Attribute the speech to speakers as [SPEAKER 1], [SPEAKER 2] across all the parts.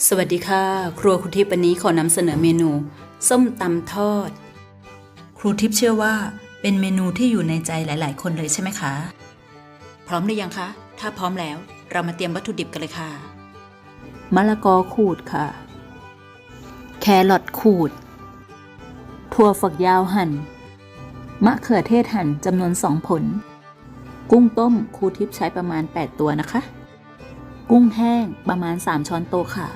[SPEAKER 1] สวัสดีค่ะ ครัวครูทิพย์วันนี้ขอนำเสนอเมนู ส้มตำทอด ครูทิพย์เชื่อว่า เป็นเมนูที่อยู่ในใจหลาย ๆ คนเลยใช่ไหมคะ พร้อมหรือยังคะ ถ้าพร้อมแล้วเรามาเตรียมวัตถุดิบกันเลยค่ะ มะละกอขูดค่ะ แครอทขูด ถั่วฝักยาวหั่น มะเขือเทศหั่นจำนวนสองผล กุ้งต้มครูทิพย์ใช้ประมาณ 8 ตัวนะคะ กุ้งแห้งประมาณ 3 ช้อนโต๊ะค่ะ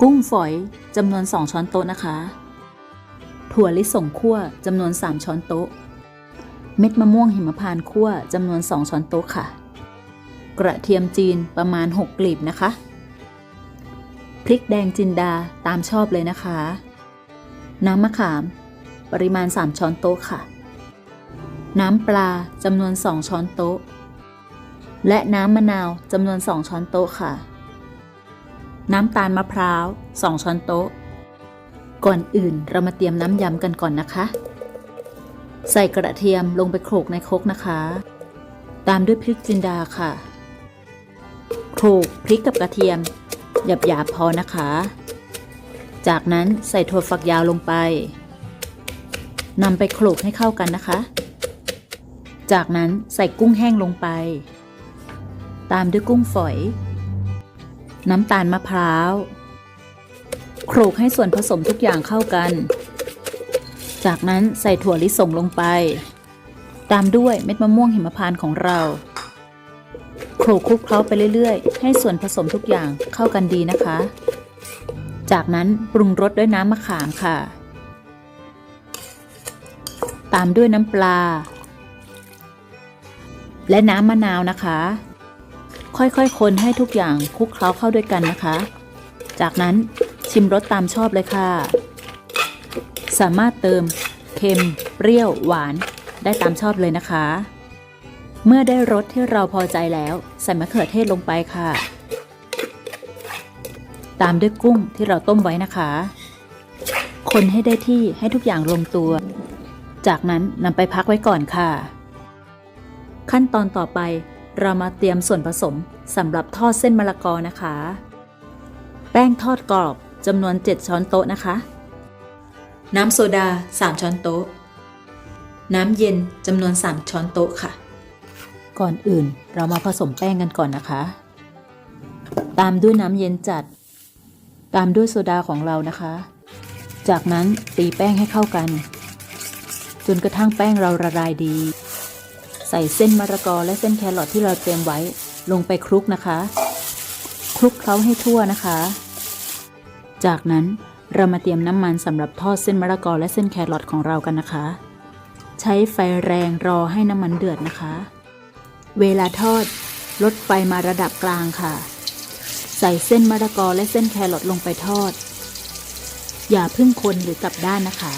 [SPEAKER 1] กุ้งฝอยจำนวน 2 ช้อนโต๊ะนะคะ ถั่วลิสงคั่วจำนวน 3 ช้อนโต๊ะ เม็ดมะม่วงหิมพานต์คั่วจำนวน 2 ช้อนโต๊ะค่ะ กระเทียมจีนประมาณ 6 กลีบนะคะ พริกแดงจินดาตามชอบเลยนะคะ น้ำมะขาม ปริมาณ 3 ช้อนโต๊ะค่ะ น้ำปลาจำนวน 2 ช้อนโต๊ะ และน้ำมะนาวจำนวน 2 ช้อนโต๊ะค่ะ น้ำตาลมะพร้าว 2 ช้อนโต๊ะ ก่อนอื่นเรามาเตรียมน้ำยำกันก่อนนะคะ ใส่กระเทียมลงไปโขลกในครกนะคะ ตามด้วยพริกจินดาค่ะโขลกพริกกับกระเทียม หยาบๆพอนะคะ จากนั้นใส่ถั่วฝักยาวลงไปนำไปโขลกให้เข้ากันนะคะ จากนั้นใส่กุ้งแห้งลงไป ตามด้วยกุ้งฝอย น้ำตาลมะพร้าวโขลกให้ส่วนผสมทุกอย่างเข้ากัน จากนั้นใส่ถั่วลิสงลงไป ตามด้วยเม็ดมะม่วงหิมพานต์ของเราโขลกคลุกเคล้าไปเรื่อยๆ ให้ส่วนผสมทุกอย่างเข้ากันดีนะคะ จากนั้นปรุงรสด้วยน้ำมะขามค่ะ ตามด้วยน้ำปลา และน้ำมะนาวนะคะ ค่อยๆ คนให้ทุกอย่างคลุกเคล้าเข้าด้วยกันนะคะ จากนั้นชิมรสตามชอบเลยค่ะ สามารถเติมเค็ม เปรี้ยว หวาน ได้ตามชอบเลยนะคะ เมื่อได้รสที่เราพอใจแล้วใส่มะเขือเทศลงไปค่ะ ตามด้วยกุ้งที่เราต้มไว้นะคะ คนให้ได้ที่ให้ทุกอย่างลงตัว จากนั้นนำไปพักไว้ก่อนค่ะ ขั้นตอนต่อไป เรามาเตรียมส่วนผสมสำหรับทอดเส้นมะละกอนะคะ แป้งทอดกรอบจำนวน 7 ช้อนโต๊ะนะคะ น้ำโซดา 3 ช้อนโต๊ะ น้ำเย็นจำนวน 3 ช้อนโต๊ะค่ะ ก่อนอื่นเรามาผสมแป้งกันก่อนนะคะ ตามด้วยน้ำเย็นจัด ตามด้วยโซดาของเรานะคะ จากนั้นตีแป้งให้เข้ากัน จนกระทั่งแป้งเราละลายดี ใส่เส้นมะละกอและเส้นแครอทที่เราเตรียมไว้ลงไปคลุกนะคะ คลุกเคล้าให้ทั่วนะคะ จากนั้นเรามาเตรียมน้ำมันสำหรับทอดเส้นมะละกอและเส้นแครอทของเรากันนะคะ ใช้ไฟแรงรอให้น้ำมันเดือดนะคะ เวลาทอดลดไฟมาระดับกลางค่ะ ใส่เส้นมะละกอและเส้นแครอทลงไปทอด อย่าเพึ่งคนหรือกลับด้านนะคะ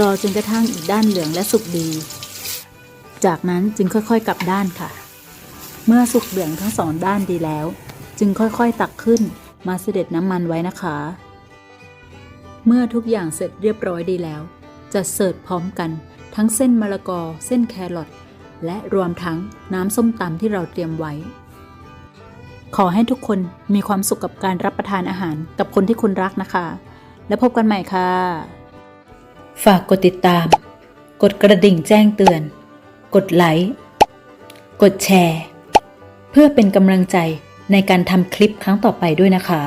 [SPEAKER 1] รอจนกระทั่งอีกด้านเหลืองและสุกดี จากนั้นจึงค่อยๆกลับด้านค่ะ เมื่อสุกเหลืองทั้งสองด้านดีแล้ว จึงค่อยๆตักขึ้นมาเสด็จน้ำมันไว้นะคะ เมื่อทุกอย่างเสร็จเรียบร้อยดีแล้ว จะเสิร์ฟพร้อมกันทั้งเส้นมะละกอ เส้นแครอทและรวมทั้งน้ำส้มตำที่เราเตรียมไว้ ขอให้ทุกคนมีความสุขกับการรับประทานอาหารกับคนที่คุณรักนะคะ แล้วพบกันใหม่ค่ะ ฝากกดติดตาม กดกระดิ่งแจ้งเตือน กดไลค์ กดแชร์ เพื่อเป็นกำลังใจในการทำคลิปครั้งต่อไปด้วยนะคะ